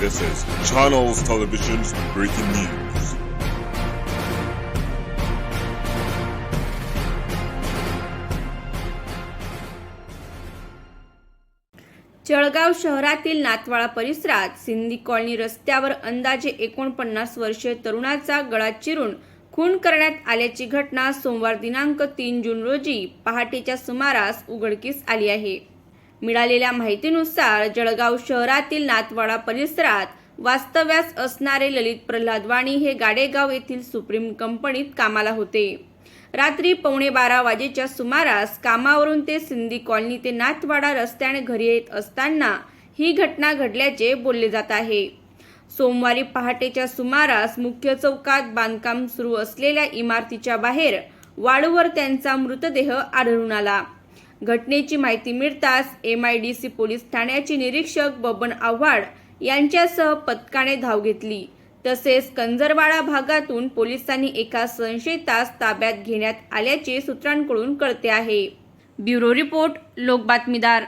This is Channels Television's breaking news. Jalgaon शहरातील नातवाळा परिसरात Sindhi colony रस्त्यावर अंदाजे एकोणपन्नास वर्षीय तरुणाचा गळा चिरून खून करण्यात आल्याची घटना सोमवार दिनांक तीन जून रोजी पहाटेच्या सुमारास उघडकीस आली आहे मिळालेल्या माहितीनुसार जळगाव शहरातील नातवाडा परिसरात वास्तव्यास असणारे ललित प्रल्हाद वाणी हे गाडेगाव येथील सुप्रीम कंपनीत कामाला होते. रात्री पावणे बारा वाजेच्या सुमारास कामावरून ते सिंधी कॉलनी ते नाथवाडा रस्त्याने घरी येत असताना ही घटना घडल्याचे बोलले जात आहे. सोमवारी पहाटेच्या सुमारास मुख्य चौकात बांधकाम सुरू असलेल्या इमारतीच्या बाहेर वाळूवर त्यांचा मृतदेह आढळून आला. घटनेची माहिती मिळताच M I D C police ठाण्याचे निरीक्षक बबन आव्हाड यांच्यासह पथकाने धाव घेतली. तसेच कंजरवाडा भागातून पोलिसांनी एका संशयितास ताब्यात घेण्यात आल्याचे सूत्रांकडून कळते आहे. Bureau report लोकबातमीदार.